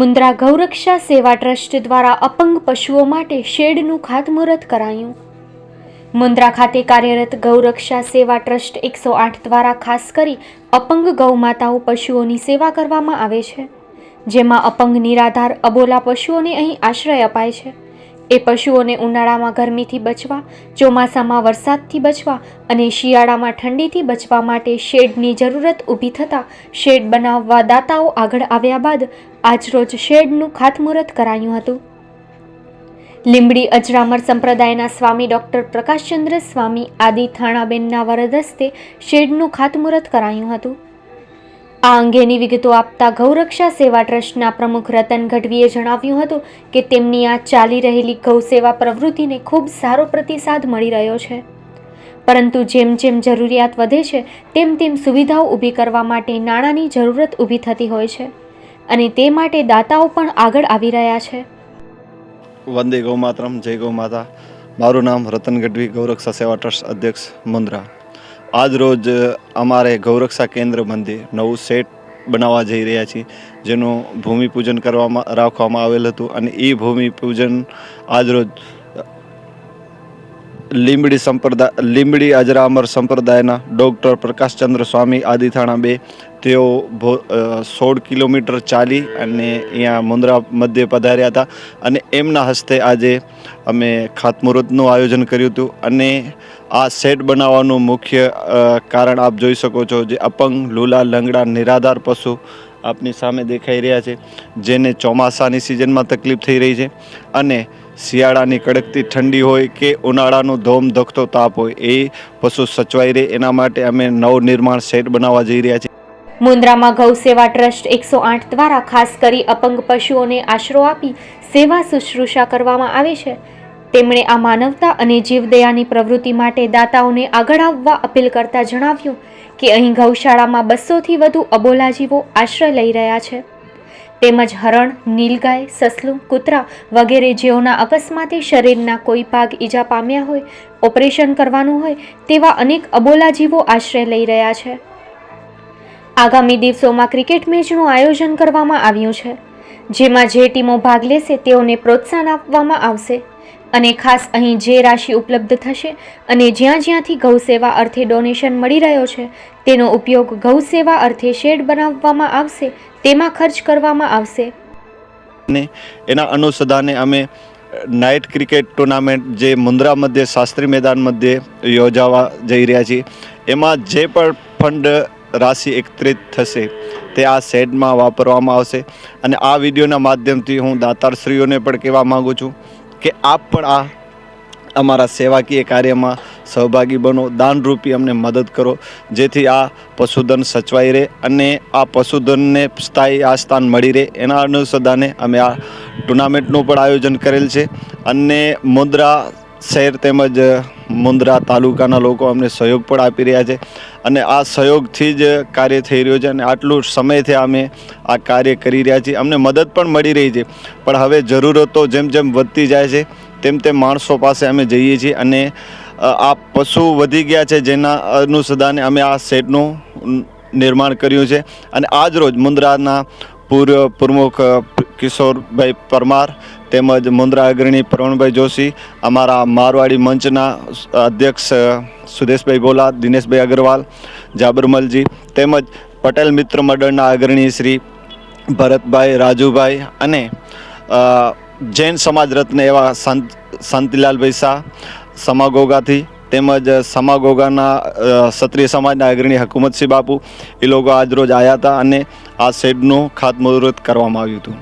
મુન્દ્રા ગૌરક્ષા સેવા ટ્રસ્ટ દ્વારા અપંગ પશુઓ માટે શેડનું ખાતમુહૂર્ત કરાયું. મુન્દ્રા ખાતે કાર્યરત ગૌરક્ષા સેવા ટ્રસ્ટ એકસો આઠ દ્વારા ખાસ કરી અપંગ ગૌમાતાઓ પશુઓની સેવા કરવામાં આવે છે, જેમાં અપંગ નિરાધાર અબોલા પશુઓને અહીં આશ્રય અપાય છે. એ પશુઓને ઉનાળામાં ગરમીથી બચવા, ચોમાસામાં વરસાદથી બચવા અને શિયાળામાં ઠંડીથી બચવા માટે શેડની જરૂરત ઊભી થતાં શેડ બનાવવા દાતાઓ આગળ આવ્યા બાદ આજરોજ શેડનું ખાતમુહૂર્ત કરાયું હતું. લીંબડી અજરામર સંપ્રદાયના સ્વામી ડૉક્ટર પ્રકાશચંદ્ર સ્વામી આદિ થાણાબેનના વરદ હસ્તે શેડનું ખાતમુહૂર્ત કરાયું હતું. આ અંગેની વિગતો આપતા ગૌરક્ષા સેવા ટ્રસ્ટના પ્રમુખ રતન ગઢવીએ જણાવ્યું હતું કે તેમની આ ચાલી રહેલી ગૌ સેવા પ્રવૃત્તિને ખૂબ સારો પ્રતિસાદ મળી રહ્યો છે. પરંતુ જેમ જેમ જરૂરિયાત વધે છે, તેમ તેમ સુવિધાઓ ઊભી કરવા માટે નાણાંની જરૂરત ઊભી થતી હોય છે અને તે માટે દાતાઓ પણ આગળ આવી રહ્યા છે. વંદે ગૌમાતરમ જય ગૌમાતા મારું નામ રતન ગઢવી, ગૌરક્ષા સેવા ટ્રસ્ટ અધ્યક્ષ મુન્દ્રા આજ રોજ અમારે ગૌરક્ષા કેન્દ્ર મંદિર નવું સેટ બનાવવા જઈ રહ્યા છીએ, જેનું ભૂમિપૂજન કરવામાં, રાખવામાં આવેલ હતું. અને એ ભૂમિપૂજન આજરોજ લીંબડી સંપ્રદાય લીંબડી અજરામર સંપ્રદાયના ડૉક્ટર પ્રકાશચંદ્ર સ્વામી આદિથાણા બે, તેઓ સોળ કિલોમીટર ચાલી અને અહીંયા મુન્દ્રા મધ્ય પધાર્યા હતા. અને એમના હસ્તે આજે અમે ખાતમુહૂર્તનું આયોજન કર્યું હતું. અને આ સેટ બનાવવાનું મુખ્ય કારણ આપ જોઈ શકો છો જે અપંગ, લૂલા, લંગડા, નિરાધાર પશુ આપની સામે દેખાઈ રહ્યા છે, જેને ચોમાસાની સિઝનમાં તકલીફ થઈ રહી છે. અને શિયાળાની કડકતી ઠંડી હોય કે ઉનાળાનો ધોમ ધખતો તાપ હોય, એ પશુ સચવાઈ રહે. એના માટે અમે નવનિર્માણ સેટ બનાવવા જઈ રહ્યા છીએ. મુન્દ્રામાં ગૌ સેવા ટ્રસ્ટ એકસો આઠ દ્વારા ખાસ કરી અપંગ પશુઓને આશરો આપી સેવા શુશ્રૂષા કરવામાં આવે છે. તેમણે આ માનવતા અને જીવદયાની પ્રવૃત્તિ માટે દાતાઓને આગળ આવવા અપીલ કરતા જણાવ્યું કે અહીં ગૌશાળામાં બસોથી વધુ અબોલા જીવો આશ્રય લઈ રહ્યા છે. તેમજ હરણ, નીલગાય, સસલું, કૂતરા વગેરે જેઓના અકસ્માતે શરીરના કોઈ ભાગ ઈજા પામ્યા હોય, ઓપરેશન કરવાનું હોય, તેવા અનેક અબોલા જીવો આશ્રય લઈ રહ્યા છે. આગામી દિવસોમાં ક્રિકેટ મેચનું આયોજન કરવામાં આવ્યું છે. જેમાં જે ટીમો ભાગ લેશે તેઓને પ્રોત્સાહન આપવામાં આવશે. અને ખાસ અહીં જે રાશિ ઉપલબ્ધ થશે અને જ્યાં જ્યાંથી ગૌ અર્થે ડોનેશન મળી રહ્યો છે, તેનો ઉપયોગ ગૌ અર્થે શેડ બનાવવામાં આવશે, તેમાં ખર્ચ કરવામાં આવશે. ને એના અનુસંધાને અમે નાઇટ ક્રિકેટ ટુર્નામેન્ટ જે મુન્દ્રા મધ્યે, શાસ્ત્રી મેદાન મધ્યે યોજાવા જઈ રહ્યા છીએ, એમાં જે પણ ફંડ રાશિ એકત્રિત થશે, તે આ શેડમાં વાપરવામાં આવશે. અને આ વિડીયોના માધ્યમથી હું દાતારશ્રીઓને પણ કહેવા માગું છું કે આપ પણ આ અમારા સેવાકીય કાર્યમાં સહભાગી બનો, દાનરૂપી અમને મદદ કરો, જેથી આ પશુધન સચવાઈ રહે અને આ પશુધનને સ્થાયી આ સ્થાન મળી રહે. એના અનુસંધાને અમે આ ટુર્નામેન્ટનું પણ આયોજન કરેલ છે. અને મુદ્રા શહેર તેમજ મુન્દ્રા તાલુકાના લોકો અમને સહયોગ પણ આપી રહ્યા છે અને આ સહયોગથી જ કાર્ય થઈ રહ્યું છે અને આટલું સમયથી અમે આ કાર્ય કરી રહ્યા છીએ. અમને મદદ પણ મળી રહી છે. પણ હવે જરૂરતો જેમ જેમ વધતી જાય છે, તેમ તેમ માણસો પાસે અમે જઈએ છીએ અને આ પશુ વધી ગયા છે જેના અનુસંધાને અમે આ સેટનું નિર્માણ કર્યું છે. અને આજ રોજ મુન્દ્રાના પૂર્વ, પ્રમુખ કિશોરભાઈ પરમાર તેમજ મુન્દ્રા અગ્રણી પ્રવણભાઈ જોશી, અમારા મારવાડી મંચના અધ્યક્ષ સુદેશભાઈ ગોલા દિનેશભાઈ અગ્રવાલ જાબરમલજી તેમજ પટેલ મિત્ર મંડળના અગ્રણી શ્રી ભરતભાઈ રાજુભાઈ અને જૈન સમાજ રત્ન એવા સંત શાંતિલાલભાઈ શાહ સમાગોગાથી તેમજ સમાગોગાના ક્ષત્રિય સમાજના અગ્રણી હકુમતસિંહ બાપુ એ લોકો આજરોજ આવ્યા હતા અને આ શેડનું ખાતમુહૂર્ત કરવામાં આવ્યું હતું.